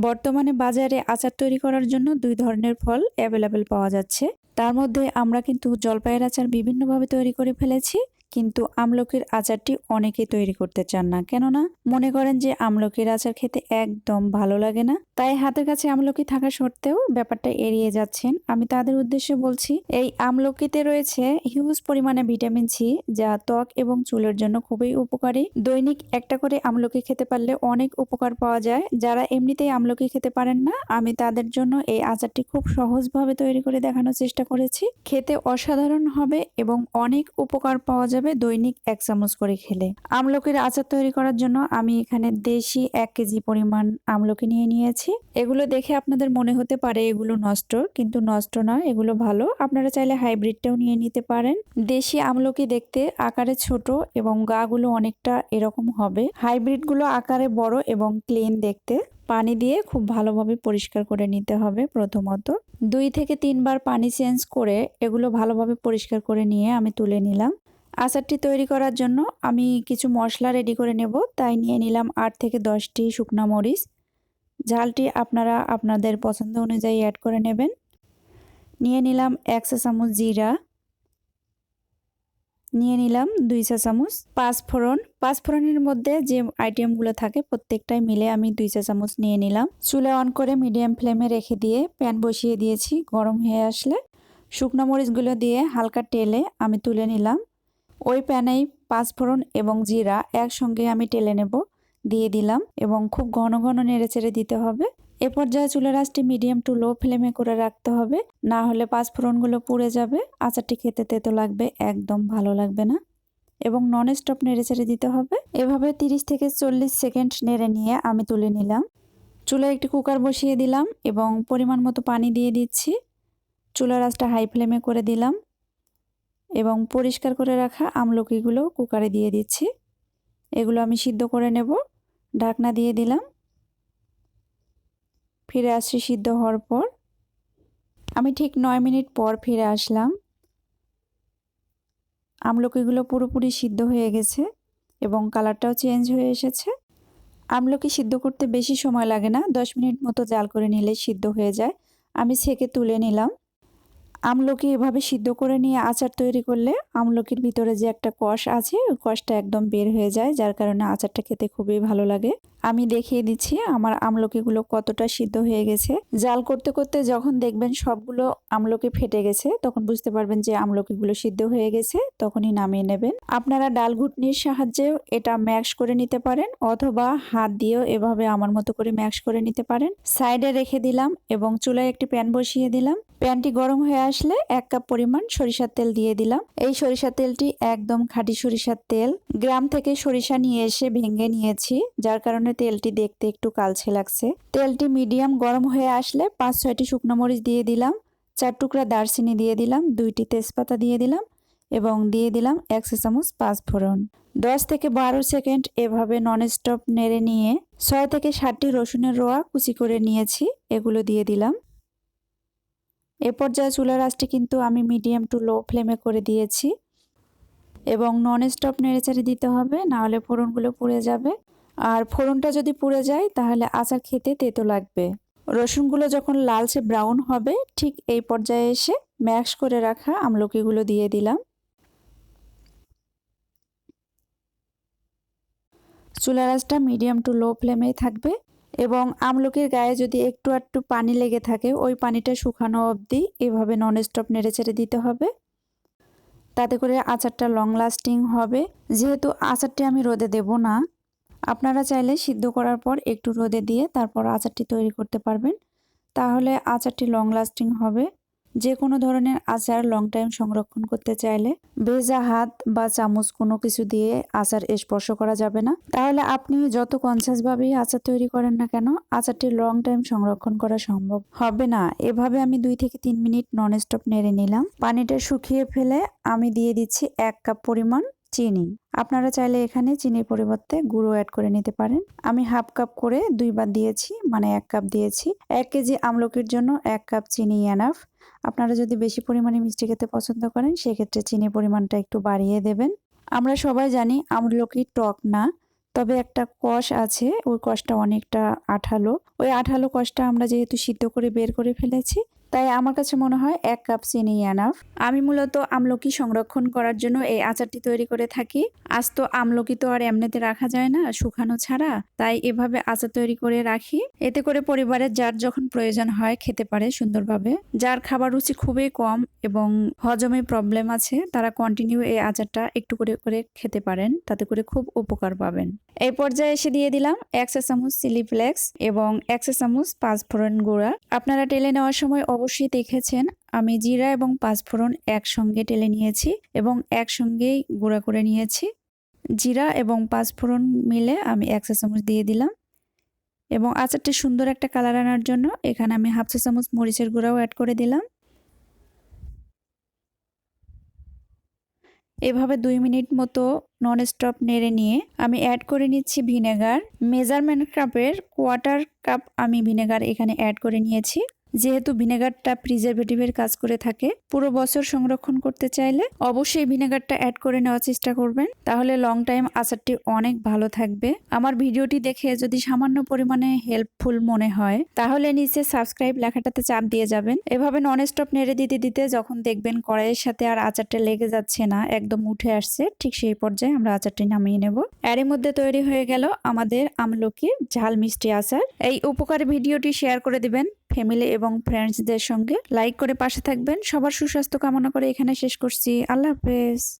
বর্তমানে বাজারে আচার তৈরি করার জন্য দুই ধরনের ফল অ্যাভেলেবেল পাওয়া যাচ্ছে। তার মধ্যে আমরা কিন্তু জলপাইয়ের আচার বিভিন্নভাবে তৈরি করে ফেলেছি। কিন্তু আমলকির আচারটি অনেকেই তৈরি করতে চান না। কেননা মনে করেন যে আমলকির আচার খেতে একদম ভালো লাগে না। তাই হাতের কাছে আমলকি থাকা সত্ত্বেও ব্যাপারটা এড়িয়ে যাচ্ছেন। আমি তাদের উদ্দেশ্যে বলছি, এই আমলকিতে রয়েছে হিউজ পরিমাণে ভিটামিন সি যা ত্বক এবং চুলের জন্য খুবই উপকারী। দৈনিক একটা করে আমলকি খেতে পারলে অনেক উপকার পাওয়া যায়। যারা এমনিতেই আমলকি খেতে পারেন না, আমি তাদের জন্য এই আচারটি খুব সহজভাবে তৈরি করে দেখানোর চেষ্টা করেছি। খেতে অসাধারণ হবে এবং অনেক উপকার পাওয়া যাবে। দৈনিক এক চামচ করে খেলে। আমলকির আচার তৈরি করার জন্য আমি এখানে দেশি এক কেজি পরিমাণ আমলকি নিয়ে নিয়েছি। এগুলো দেখে আপনাদের মনে হতে পারে এগুলো নষ্ট, কিন্তু নষ্ট নয়, এগুলো ভালো। আপনারা চাইলে হাইব্রিডটাও নিয়ে নিতে পারেন। দেশি আমলকি দেখতে আকারে ছোট এবং গাগুলো অনেকটা এরকম হবে। হাইব্রিডগুলো আকারে বড় এবং ক্লিন দেখতে। পানি দিয়ে খুব ভালোভাবে পরিষ্কার করে নিতে হবে প্রথমত। দুই থেকে তিনবার পানি চেঞ্জ করে এগুলো ভালোভাবে পরিষ্কার করে নিয়ে আমি তুলে নিলাম। আচারটি তৈরি করার জন্য আমি কিছু মশলা রেডি করে নেব। তাই নিয়ে নিলাম আট থেকে দশটি শুকনা মরিচ। ঝালটি আপনারা আপনাদের পছন্দ অনুযায়ী অ্যাড করে নেবেন। নিয়ে নিলাম এক চা চামচ জিরা। নিয়ে নিলাম দুই চা চামচ পাঁচফোড়ন। পাঁচফোড়নের মধ্যে যে আইটেমগুলো থাকে প্রত্যেকটাই মিলে আমি দুই চা চামচ নিয়ে নিলাম। চুলা অন করে মিডিয়াম ফ্লেমে রেখে দিয়ে প্যান বসিয়ে দিয়েছি গরম হয়ে আসলে। শুকনো মরিচগুলো দিয়ে হালকা টেলে আমি তুলে নিলাম। ওই প্যানেই পাঁচফোড়ন এবং জিরা একসঙ্গে আমি টেলে নেব, দিয়ে দিলাম এবং খুব ঘন ঘন নেড়ে চেড়ে দিতে হবে। এ পর্যায়ে চুলের আঁচটি মিডিয়াম টু লো ফ্লেমে করে রাখতে হবে, না হলে পাঁচফোড়নগুলো পুড়ে যাবে। আচারটি খেতে তেতো লাগবে, একদম ভালো লাগবে না। এবং নন স্টপ নেড়ে চেড়ে দিতে হবে। এভাবে 30 থেকে চল্লিশ সেকেন্ড নেড়ে নিয়ে আমি তুলে নিলাম। চুলায় একটি কুকার বসিয়ে দিলাম এবং পরিমাণ মতো পানি দিয়ে দিচ্ছি। চুলার আঁচটা হাই ফ্লেমে করে দিলাম। এবং পরিষ্কার করে রাখা আমলকিগুলো কুকারে দিয়ে দিচ্ছি। এগুলো আমি সিদ্ধ করে নেব। ঢাকনা দিয়ে দিলাম। ফিরে আসছি সিদ্ধ হওয়ার পর। আমি ঠিক নয় মিনিট পর ফিরে আসলাম। আমলকিগুলো পুরোপুরি সিদ্ধ হয়ে গেছে এবং কালারটাও চেঞ্জ হয়ে এসেছে। আমলকি সিদ্ধ করতে বেশি সময় লাগে না। দশ মিনিট মতো জাল করে নিলে সিদ্ধ হয়ে যায়। আমি ছেঁকে তুলে নিলাম। আমলকি এভাবে সিদ্ধ করে নিয়ে আচার তৈরি করলে আমলকির ভিতরে যে একটা কষ আছে, ওই কষটা একদম বের হয়ে যায়, যার কারণে আচারটা খেতে খুবই ভালো লাগে। আমি দেখিয়ে দিচ্ছি আমার আমলকিগুলো কতটা সিদ্ধ হয়ে গেছে। জাল করতে করতে যখন দেখবেন সবগুলো আমলকি ফেটে গেছে, তখন বুঝতে পারবেন যে আমলকিগুলো সিদ্ধ হয়ে গেছে, তখনই নামিয়ে নেবেন। আপনারা ডাল ঘুটনির সাহায্যেও এটা ম্যাক্স করে নিতে পারেন অথবা হাত দিয়েও এভাবে আমার মতো করে ম্যাক্স করে নিতে পারেন। সাইডে রেখে দিলাম এবং চুলায় একটি প্যান বসিয়ে দিলাম। প্যানটি গরম হয়ে আসলে এক কাপ পরিমাণ সরিষার তেল দিয়ে দিলাম। এই সরিষার তেলটি একদম খাঁটি সরিষার তেল। গ্রাম থেকে সরিষা নিয়ে এসে ভেঙে নিয়েছি, যার কারণে তেলটি দেখতে একটু কালছে লাগছে। তেলটি মিডিয়াম গরম হয়ে আসলে পাঁচ, ছয়টি শুকনো মরিচ দিয়ে দিলাম, চার টুকরা দারচিনি দিয়ে দিলাম, দুইটি তেজপাতা দিয়ে দিলাম এবং দিয়ে দিলাম একশো চামচ পাঁচ ফোড়ন। দশ থেকে বারো সেকেন্ড এভাবে নন স্টপ নেড়ে নিয়ে ছয় থেকে ষাটটি রসুনের রোয়া কুচি করে নিয়েছি, এগুলো দিয়ে দিলাম। এ পর্যায়ে চুলার আঁচটি কিন্তু আমি মিডিয়াম টু লো ফ্লেমে করে দিয়েছি। এবং নন স্টপ নেড়েচাড়ে দিতে হবে, নাহলে ফোড়নগুলো পুড়ে যাবে। আর ফোড়নটা যদি পুড়ে যায়, তাহলে আচার খেতে তেতো লাগবে। রসুনগুলো যখন লালচে ব্রাউন হবে, ঠিক এই পর্যায়ে এসে ম্যাশ করে রাখা আমলকিগুলো দিয়ে দিলাম। চুলার আঁচটা মিডিয়াম টু লো ফ্লেমেই থাকবে এবং আমলকির গায়ে যদি একটু একটু পানি লেগে থাকে, ওই পানিটা শুকানো অবধি এভাবে নন স্টপ নেড়ে ছেড়ে দিতে হবে। তাতে করে আচারটা লং লাস্টিং হবে। যেহেতু আচারটি আমি রোদে দেব না আপনারা চাইলে সিদ্ধ করার পর একটু রোদে দিয়ে তারপর আচারটি তৈরি করতে পারবেন। তাহলে আচারটি লং লাস্টিং হবে। যে কোনো ধরনের আচার লং টাইম সংরক্ষণ করতে চাইলে ভেজা হাত বা চামচ কোনো কিছু দিয়ে আচার স্পর্শ করা যাবে না। তাহলে আপনি যত কনসাসভাবেই আচার তৈরি করেন না কেন, আচারটি লং টাইম সংরক্ষণ করা সম্ভব হবে না। এভাবে আমি দুই থেকে তিন মিনিট নন স্টপ নেড়ে নিলাম। পানিটা শুকিয়ে ফেলে আমি দিয়ে দিচ্ছি এক কাপ পরিমাণ চিনি। আপনারা চাইলে এখানে চিনির পরিবর্তে গুঁড়ো অ্যাড করে নিতে পারেন। আমি হাফ কাপ করে দুইবার দিয়েছি মানে এক কাপ দিয়েছি। এক কেজি আমলকির জন্য এক কাপ চিনি এনাফ আপনারা যদি বেশি পরিমাণে মিষ্টি খেতে পছন্দ করেন, সেক্ষেত্রে চিনির পরিমাণটা একটু বাড়িয়ে দেবেন। আমরা সবাই জানি আমলকি টক না, তবে একটা কষ আছে, ওই কষটা অনেকটা আঠালো। ওই আঠালো কষটা আমরা যেহেতু সিদ্ধ করে বের করে ফেলেছি তাই আমার কাছে মনে হয় এক কাপ চিনি এনাফ আমি মূলত আমলকি সংরক্ষণ করার জন্য এই আচারটি তৈরি করে থাকি। আজ তো আমলকি তো আর এমনিতে রাখা যায় না, শুকানো ছাড়া। তাই এভাবে আচার তৈরি করে রাখি। এতে করে পরিবারের যার যখন প্রয়োজন হয় খেতে পারে সুন্দরভাবে। যার খাবার রুচি খুবই কম এবং হজমে প্রবলেম আছে, তারা কন্টিনিউ এই আচারটা একটু করে করে খেতে পারেন। তাতে করে খুব উপকার পাবেন। এই পর্যায়ে এসে দিয়ে দিলাম একশো চামচ চিলি ফ্লেক্স এবং একশো চামচ পাঁচফোড়ন গুঁড়া। আপনারা টেলে নেওয়ার সময় অবশ্যই দেখেছেন। আমি জিরা এবং পাঁচফোড়ন একসঙ্গে টেলে নিয়েছি এবং একসঙ্গেই গুঁড়া করে নিয়েছি। জিরা এবং পাঁচফোড়ন মিলে আমি একশো চামচ দিয়ে দিলাম এবং আচারটি সুন্দর একটা কালার আনার জন্য এখানে আমি হাফ চা চামচ মরিচের গুঁড়াও অ্যাড করে দিলাম। এভাবে দুই মিনিট মতো নন স্টপ নেড়ে নিয়ে আমি অ্যাড করে নিচ্ছি ভিনেগার। মেজারমেন্ট কাপের কোয়ার্টার কাপ আমি ভিনেগার এখানে অ্যাড করে নিয়েছি। যেহেতু ভিনেগারটা প্রিজারভেটিভের কাজ করে থাকে, পুরো বছর সংরক্ষণ করতে চাইলে অবশ্যই ভিনেগারটা অ্যাড করে নেওয়ার চেষ্টা করবেন। তাহলে লং টাইম আচারটি অনেক ভালো থাকবে। আমার ভিডিওটি দেখে যদি সামান্য পরিমাণে হেল্পফুল মনে হয়, তাহলে নিচে সাবস্ক্রাইব লেখাটাতে চাপ দিয়ে যাবেন। এভাবে নন স্টপ নেড়ে দিতে দিতে যখন দেখবেন কড়াইয়ের সাথে আর আচারটা লেগে যাচ্ছে না, একদম উঠে আসছে, ঠিক সেই পর্যায়ে আমরা আচারটি নামিয়ে নেব। এরই মধ্যে তৈরি হয়ে গেল আমাদের আমলকি ঝাল মিষ্টি আচার। এই উপকারী ভিডিওটি শেয়ার করে দিবেন। ফ্যামিলি এবং ফ্রেন্ডসদের সঙ্গে লাইক করে পাশে থাকবেন। সবার সুস্বাস্থ্য কামনা করে এখানে শেষ করছি। আল্লাহ হাফেজ।